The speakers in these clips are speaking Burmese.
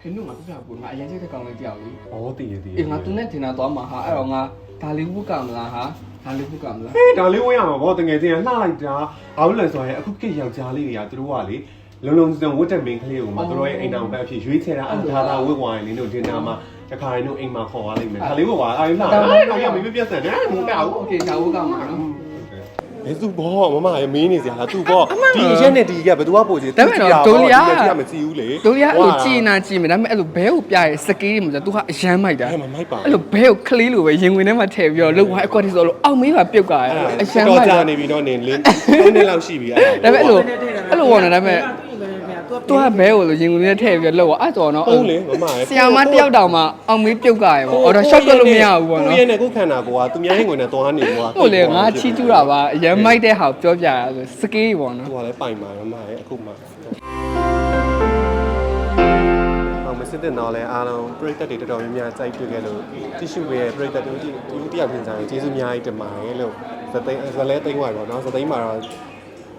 ဟဲ့နုငါပြပြဘူးငါအရင်ချိတ်တဲ့ကောင်လေးတယောက်လေ ဩတည်ရတည် အေးငါသူနဲ့တင်တာသွားမှာဟာအဲ့တော့ငါဒါလေးဘူးကမလားဟာဒါလေးဘူးကမလား ဒါလေးဝင်ရမှာဗောတကယ်ချင်းလှလိုက်တာဘာလို့လဲဆိုရင်အခုခေတ်ယောက်ျားလေးတွေကသူတို့ကလေလုံလုံစုံဝတ်တဲ့မင်းကလေးကိုမှသူတို့ရဲ့အိမ်တော်ဘက်အဖြစ်ရွေးချယ်တာအဲ့ဒါသာဝတ်သွားရင်လင်းတို့ဒင်နာမှာတခါရင်တို့အိမ်မှာခေါ်ရလိမ့်မယ်ဒါလေးပေါ့ကွာအဲ့လှအဲ့ရမင်းပြတ်စံတယ်မပြောက် โอเคဒါဘူးကမှာနော် အဲသူဘောမမရေမင်းနေစရာလားသူဘောဒီရက်နဲ့ဒီရက်ဘယ်သူကပို့စီမကြည့်ဘူးလေတို့ရအဲ့လိုကြည်နာကြည်မယ်ဒါပေမဲ့အဲ့လိုဘဲကိုပြရဲစကေးတွေမှာဆိုသူကအရမ်းမိုက်တာအဲ့မမိုက်ပါအဲ့လိုဘဲကိုကလေးလိုပဲရင်ဝင်ထဲမှာထည့်ပြီးတော့လောက်ဝိုင်းအကွက်တီဆိုလို့အောက်မေးပါပြုတ်ကြရဲအရမ်းတော့မိုက်ကြာတာနေပြီတော့နေလင်း9နှစ်လောက်ရှိပြီအဲ့ဒါပေမဲ့အဲ့လိုအဲ့လိုပေါ့နော်ဒါပေမဲ့ သူကဘဲကိုလိုရင်ဝင်ထဲထည့်ပြီးတော့လောက်အဲ့တော့နော်ဟုတ်လေမမရေဆရာမတယောက်တောင်မှအောက်မေးပြုတ်ကြရဲပေါ့အော်ဒါ short လို့မရဘူးပေါ့နော်ကိုရဲ့နဲ့ကိုခန္ဓာကိုကသူများဟင်ဝင်နဲ့သွားနေကွာဟုတ်လေငါချီးကျူးတာပါအရမ်းမိုက်တဲ့ဟာကိုပြောပြရဆိုစကေးပေါ့နော်သူကလည်းပိုင်ပါမမရေအခုမှအောင်မစစ်တဲ့တော့လဲအားလုံးပရိသတ်တွေတော်တော်များများစိုက်တွေ့ခဲ့လို့တိရှိရဲ့ပရိသတ်တို့ဒီလူတယောက်ပြင်စားရင်ကျေးဇူးအများကြီးတင်ပါတယ်လို့ဇသိန်းဇလဲသိန်းဝါတော့နော်ဇသိန်းမှာတော့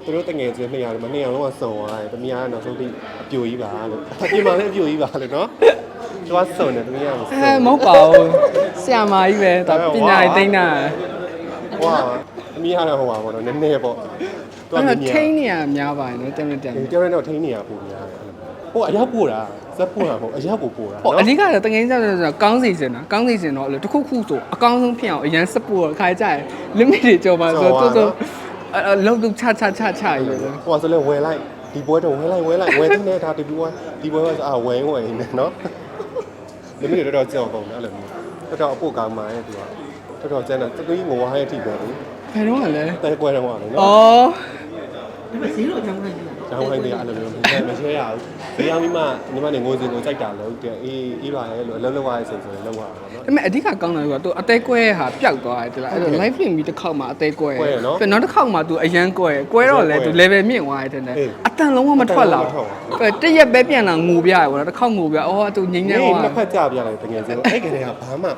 သူတို့တငယ်ချင်းနှစ်ယောက်ဒီမှာနှစ်ယောက်လုံးကစုံသွားတယ်တမီးကနောက်ဆုံးပြီးအပြိုကြီးပါလို့အပြင်မှာလည်းအပြိုကြီးပါလို့နော်သူကစုံတယ်တမီးကမစုံအဲမဟုတ်ပါဘူးဆရာမကြီးပဲဒါပညာရေးသိမ့်တာဟွာအမီးကတော့ဟိုပါဘောနော်နည်းနည်းပေါ့သူကအဲ့မြတော့င်မြင်ထိန်းနေရများပါနော်တက်မတက်ဒီကျောင်းတော့ထိန်းနေရပုံများတယ်ဟိုအရောက်ပို့တာဇက်ပို့တာပေါ့အရောက်ကိုပို့တာဟိုအဓိကတော့တငယ်ချင်းဆိုတော့ကောင်းစီစင်တာကောင်းစီစင်တော့အဲ့လိုတစ်ခုခုဆိုအကောင်းဆုံးဖြစ်အောင်အရန်စပို့ခါကြရ limit တွေကြော်ပါဆိုတော့သူ အလုံးလုံးချချချချရလို့ဟိုဆိုလဲဝယ်လိုက်ဒီပွဲတော့ဝယ်လိုက်ဝယ်လိုက်ဝယ်တဲ့နေတာဒီပွဲဒီပွဲကအာဝယ်ဝယ်နေနော်ဒီမိနစ်တော့ကြောက်ပုံတယ်အဲ့လိုမျိုးတော်တော်အဖို့ကောင်းပါရဲ့သူကတော်တော်ကျန်တယ်သူကြီးငိုဝါရဲ့အထိပဲလေဘယ်တော့လဲတဲကွဲတော့မှာလေဩနော်ဒါပေမဲ့ဈေးတော့အကြောင်းလိုက်နေတာ ကျောင်းလိုက်နေအဲ့လိုမျိုးမရှဲရဘူးဘေးရောက်ပြီးမှညီမနေငိုစင်ကိုကြိုက်တာလို့တဲ့အေးအေးပါရဲ့လို့အလုံးလုံးရရဲ့စိတ်ဆိုရင်လုံးဝပါနော်ဒါပေမဲ့အဓိကကောင်းတာကသူအသေးကွဲဟာပျောက်သွားတယ်တလားအဲ့တော့ live film ပြီးတစ်ခေါက်မှအသေးကွဲကွဲရနော်ပြီးနောက်တစ်ခေါက်မှသူအရန်ကွဲကွဲတော့လေသူ level မြင့်သွားတယ်တဲ့အေးအတန်လုံးဝမထွက်လာအတန်လုံးဝမထွက်ဘူးတရက်ပဲပြန်လာငိုပြရပေါ့နော်တစ်ခေါက်ငိုပြအော်သူငိမ့်နေနေသွားနှစ်ဖက်ကြပြလိုက်တကယ်ချင်းအဲ့ကလေးကဘာမှ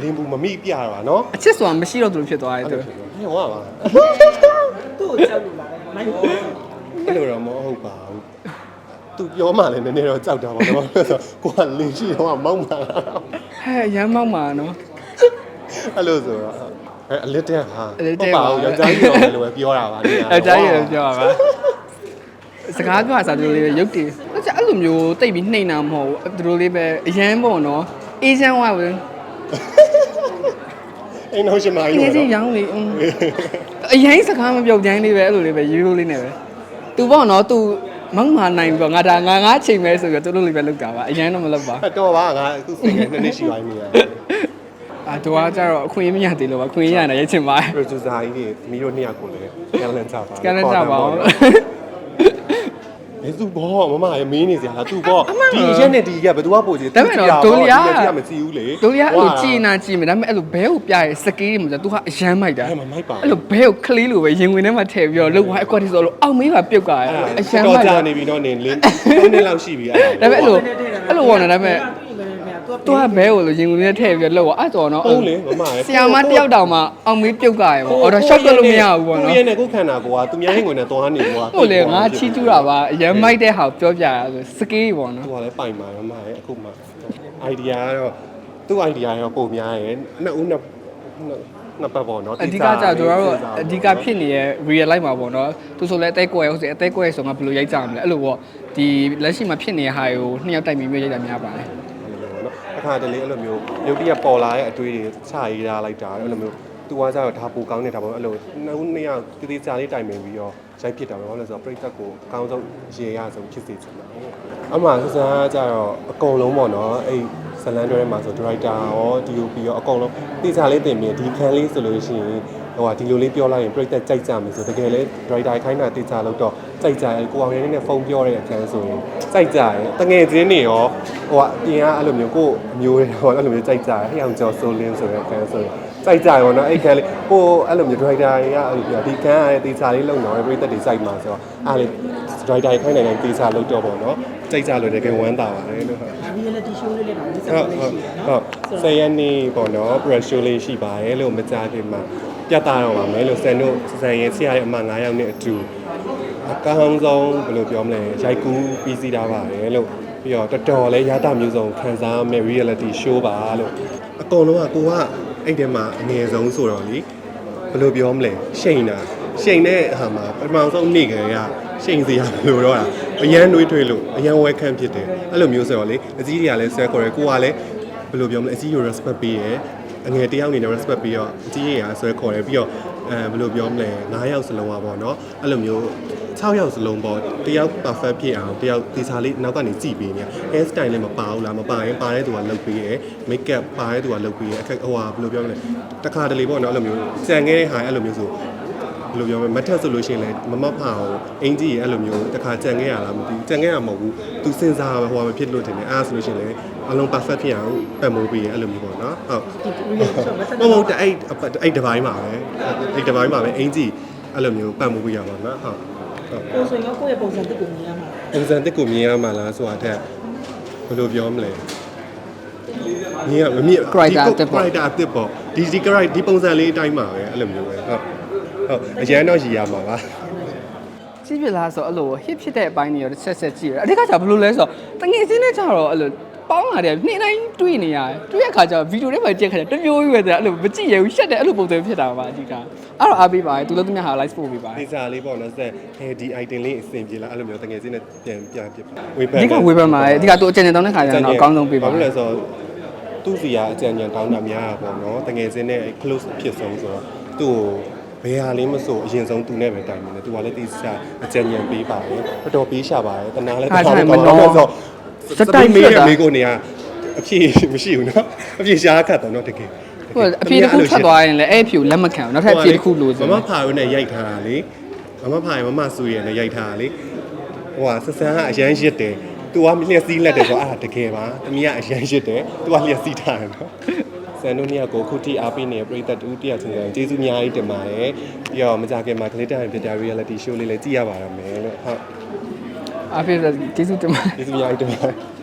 လင်းဘူးမမိပြတော့နော်အချစ်ဆိုတာမရှိတော့သူဖြစ်သွားတယ်သူဟဲ့ဟောပါသူ့ကိုကြောက်လို့လာတယ်မိုင်းကို အဲ့လိုတော့မဟုတ်ပါဘူးသူပြောမှလည်းနည်းနည်းတော့ကြောက်တာပါတော့ဆိုကိုကလင်းရှိတော့မောက်မှာဟဲ့ရမ်းမောက်မှာနော်အဲ့လိုဆိုတော့အဲ့အလစ်တဲ့ဟာအလစ်တဲ့ဟုတ်ပါပါဘူးယောက်ျားကြီးတော့လည်းပြောတာပါနေအကြိုက်ရပြောပါပါစကားပြောတာဆိုလို့လေးပဲရုပ်တည်အဲ့ကျအဲ့လိုမျိုးတိတ်ပြီးနှိမ့်တာမဟုတ်ဘူးသူတို့လေးပဲအရန်ပေါ့နော်အေးချမ်းဝါပဲအိမ်တော်ရှင်မကြီးငယ်တော့ချင်းရောင်းလေအင်းအရင်စကားမပြောက်ကြိုင်းလေးပဲအဲ့လိုလေးပဲရိုးရိုးလေးနဲ့ပဲ သူပေါ့နော်သူမောက်မာနိုင်ပြီးတော့ငါဒါငါငါချိန်မဲဆိုပြီးတော့သူတို့လေးပဲလောက်တာပါအရင်တော့မလောက်ပါအဲ့တော့ပါငါအခုစိတ်နဲ့နှစ်နှစ်ရှိပါနေရတယ်အာတော့ကကြတော့အခွင့်အရေးမရသေးလို့ပါအခွင့်အရေးရနေရချင်ပါ producer ကြီးတွေမိတို့နှစ်ယောက်ကိုလည်းကလန်ချပါကလည်းကြပါ ဦးအဲသူဘောမမရေမင်းနေစရာလားသူဘောဒီရက်နဲ့ဒီရက်ဘယ်သူကပို့စီမကြည့်ဘူးလေတို့ရအဲ့လိုကြည်နာကြည်မယ်ဒါပေမဲ့အဲ့လိုဘဲကိုပြရဲစကေးတွေမှာဆိုသူကအရမ်းမိုက်တာအဲ့မမိုက်ပါအဲ့လိုဘဲကိုကလေးလိုပဲရင်ဝင်ထဲမှာထည့်ပြီးတော့လောက်ဝိုင်းအကွက်တီဆိုလို့အောက်မေးပါပြုတ်ကြရဲအရမ်းတော့မိုက်ကြာတာနေပြီတော့နေလင်း9နှစ်လောက်ရှိပြီအဲ့ဒါပေမဲ့အဲ့လိုအဲ့လိုပေါ့နော်ဒါပေမဲ့ သူ့သူကဘဲကိုလိုရင်ဝင်ထဲထည့်ပြီးတော့လောက်အဲ့တော့နော်ဟုတ်လေမမရေဆရာမတယောက်တောင်မှအောင်မေးပြုတ်ကြရဲပေါ့အော်ဒါ short လို့မရဘူးပေါ့နော်ကိုရဲ့နဲ့ကိုခန္ဓာကိုကသူများဟင်ဝင်နဲ့သွားနေကွာဟုတ်လေငါချီးကျူးတာပါအရမ်းမိုက်တဲ့ဟာကိုပြောပြရဆိုစကေးပေါ့နော်သူကလည်းပိုင်ပါမမရေအခုမှ idea ကတော့သူ့ idea ရောပုံများရယ်နှစ်ဦးနှစ်နှစ်ပတ်ပေါ့နော်အဓိကကြတော့တို့အဓိကဖြစ်နေတဲ့ real life မှာပေါ့နော်သူဆိုလဲအသေးကွယ်ဟုတ်စေအသေးကွယ်ဆိုငါဘယ်လိုရိုက်ကြမလဲအဲ့လိုပေါ့ဒီလက်ရှိမှာဖြစ်နေတဲ့ဟာကိုနှစ်ယောက်တိုက်ပြီးမျိုးရိုက်တာများပါတယ် နော်အခါတလေအဲ့လိုမျိုးရုပ်တရက်ပေါ်လာတဲ့အတွေ့တွေချရေးထားလိုက်တာအဲ့လိုမျိုးသူကကြတော့ဒါပူကောင်းနေတာပေါ့အဲ့လိုနှစ်ဦးနှစ်ယောက်တည်တည်ချာလေးတိုင်ပင်ပြီးတော့ရိုက်ဖြစ်တာပေါ့လို့ဆိုတော့ပြိသက်ကိုအကောင်းဆုံးရေရဆုံးဖြစ်စေချင်တာအမှစစကကြတော့အကုန်လုံးပေါ့နော်အဲ့ ဇလန်တွဲထဲမှာဆိုဒရိုက်တာရော DOP ရောအကုန်လုံးတည်ချာလေးတင်ပြီးဒီခန်းလေးဆိုလို့ရှိရင်ဟိုဟာဒီလိုလေးပြောလိုက်ရင်ပြိသက်ကြိုက်ကြမယ်ဆိုတကယ်လဲဒရိုက်တာခိုင်းတာတည်ချာလို့တော့ကြိုက်ကြတယ်ကိုအောင်ရင်းနဲ့ဖုန်းပြောတဲ့အခန်းဆိုရင်ကြိုက်ကြတယ်တငယ်ချင်းတွေရောဟိုဟာပြင်ကအဲ့လိုမျိုးကိုအမျိုးတွေရောအဲ့လိုမျိုးကြိုက်ကြတယ်ဟိအောင်ကျော်ဆိုလင်းဆိုတဲ့အခန်းဆိုရင် စိုက်ကြရောနော်အဲ့ခန်းလေးဟိုအဲ့လိုမျိုး driver တွေကအဲ့လိုပြောဒီခန်းရဲ့တေချာလေးလုံတော့ပြိသက်တွေစိုက်မှာဆိုတော့အားလေ driver ခိုင်းနိုင်တိုင်းတေချာလုံတော့ပေါ့နော်စိတ်ကြလို့တကယ်ဝမ်းသာပါတယ်လို့ဟုတ်ဒီလည်းတီရှိုးလေးလည်းတော့ဒီစဟုက်တ်လေးဟုတ်ရှိတယ်ဟုတ်ဆယ်ရက်နေ့ပေါ့နော် pressure လေးရှိပါတယ်လို့မကြားခင်မှာပြတ်သားတော့ပါမယ်လို့ဆန်တို့ဆန်ရဲ့ဆရာရဲ့အမ9ယောက်နဲ့အတူအကောင်းဆုံးဘယ်လိုပြောမလဲရိုက်ကူးပြီးစီးတာပါတယ်လို့ပြီးတော့တော်တော်လေးရတာမျိုးစုံခံစားရမယ့် reality show ပါလို့အကုန်လုံးကကိုက အဲ့ထဲမှာအငယ်ဆုံးဆိုတော့လေဘယ်လိုပြောမလဲရှိန်တာရှိန်တဲ့ဟာမှာပထမဆုံးနေ့ကလေးကရှိန်စရာမလိုတော့တာအရန်နှွေးထွေးလို့အရန်ဝဲခန့်ဖြစ်တယ်အဲ့လိုမျိုးဆိုတော့လေအကြီးတွေကလည်းဆွဲခေါ်တယ်ကိုကလည်းဘယ်လိုပြောမလဲအကြီးကို respect ပေးရယ်အငယ်တယောက်အနေနဲ့ respect ပြီးတော့အကြီးကြီးကဆွဲခေါ်တယ်ပြီးတော့အဲဘယ်လိုပြောမလဲ9ယောက်စလုံးပါပေါ့နော်အဲ့လိုမျိုး 6ယောက်စလုံးပေါ့တယောက် perfect ဖြစ်အောင်တယောက်ဒီစားလေးနောက်ကနေကြည့်ပေးနေ hair style လည်းမပါဘူးလားမပါရင်ပါတဲ့သူကလုပ်ပေးရယ် make up ပါတဲ့သူကလုပ်ပေးရယ်အခက်ဟိုဟာဘယ်လိုပြောမလဲတခါတလေပေါ့နော်အဲ့လိုမျိုးစံခဲ့တဲ့ဟာအဲ့လိုမျိုးဆိုဘယ်လိုပြောမလဲမထက်ဆိုလို့ရှိရင်လည်းမမဖအောင်အင်ကြီးရအဲ့လိုမျိုးတခါကြံခဲ့ရလားမသိဘူးကြံခဲ့ရမဟုတ်ဘူးသူစဉ်းစားဟိုဟာမဖြစ်လို့တင်တယ်အဲ့ဒါဆိုလို့ရှိရင်လည်းအလုံး perfect ဖြစ်အောင်ပတ်မိုးပေးရယ်အဲ့လိုမျိုးပေါ့နော်ဟုတ်ဒီရီဆိုမဆက်မဟုတ်ဘူးအဲ့အဲ့ဒီဘိုင်းမှာပဲအဲ့ဒီဘိုင်းမှာပဲအင်ကြီးအဲ့လိုမျိုးပတ်မိုးပေးရပါတော့ဟုတ်ဟုတ် ကိုဆိုရင်ကိုယ့်ရဲ့ပုံစံတစ်ခုမြင်ရမှာပုံစံတစ်ကိုမြင်ရမှာလားဆိုတာထက်ဘယ်လိုပြောမလဲမြင်ရမမြင် Character အသစ်ပေါ့ character အသစ်ပေါ့ဒီဒီ character ဒီပုံစံလေးအတိုင်းပါပဲအဲ့လိုမျိုးပဲဟုတ်ဟုတ်အရန်တော့ရည်ရမှာပါကြည့်ပြလားဆိုအဲ့လို hit ဖြစ်တဲ့အပိုင်းတွေရောဆက်ဆက်ကြည့်ရအဓိကကျဘယ်လိုလဲဆိုတော့တငယ်ချင်းနဲ့ကြတော့အဲ့လို ပေါင်းလာတယ်နေ့တိုင်းတွေ့နေရတယ်တွေ့ရခါကျဗီဒီယိုထဲမှာကြည့်ခါကျတမျိုးကြီးပဲတဲ့အဲ့လိုမကြည့်ရဘူးရှက်တယ်အဲ့လိုပုံစံဖြစ်တာပါအဓိကအဲ့တော့အားပေးပါတယ်သူလည်းသူများဟာ live ပို့ပေးပါတဒီယ်စားလေးပေါ့နော်ဆက်ဟဲဒီ item လေးအဆင်ပြေလားအဲ့လိုမျိုးတကယ်ချင်းနဲ့ပြန်ပြန်ပြပါဝေဖအဓိကဝေဖန်ပါတယ်အဓိကသူအကျဉ်းတောင်းတဲ့ခါကျတော့အကောင်းဆုံးပေးပါဘာလို့လဲဆိုတော့သူ့စီကအကြံဉာဏ်တောင်းတာများတာပေါ့နော်တကယ်ချင်းနဲ့ close ဖြစ်ဆုံးဆိုတော့သူ့ကိုဘယ်ဟာလေးမဆိုအရင်ဆုံးသူနဲ့ပဲတိုင်နေတယ်သူကလည်းတိကျအကြံဉာဏ်ပေးပါတယ်တော်တော်ပေးရှာပါတယ်တနာလည်းတော်တော်ကောင်းတယ်ဆို စတိုင်မေးရမေးကိုနေကအဖြေမရှိဘူးနော်အဖြေရှားခတ်တော့နော်တကယ်ဟိုအဖြေတစ်ခုဖတ်သွားရင်လည်းအဲ့အဖြေကိုလက်မခံဘူးနောက်ထပ်အဖြေတစ်ခုလိုချင်မမဖာရုံးနဲ့ရိုက်ထားတာလေမမဖာရုံးမမဆူရယ်နဲ့ရိုက်ထားတာလေဟိုဟာဆက်ဆန်းကအရန်ရစ်တယ်။ तू ကလျှက်စီးလက်တယ်ဆိုတော့အဲ့ဒါတကယ်ပါ။တမီးကအရန်ရစ်တယ်။ तू ကလျှက်စီးထားတယ်နော်။ဆန်တို့နှစ်ယောက်ကိုခုထိအားပေးနေတဲ့ပရိသတ်တူတယောက်ချင်းချင်းကျေးဇူးအများကြီးတင်ပါတယ်။ပြီးတော့မကြခင်မှာကလေးတိုင်းပြတဲ့ reality show လေးလည်းကြည့်ရပါရမယ်လို့ဟုတ် အားပေးကျေးဇူးတင်ပါတယ်ကျေးဇူးအများကြီးတင်ပါတယ်။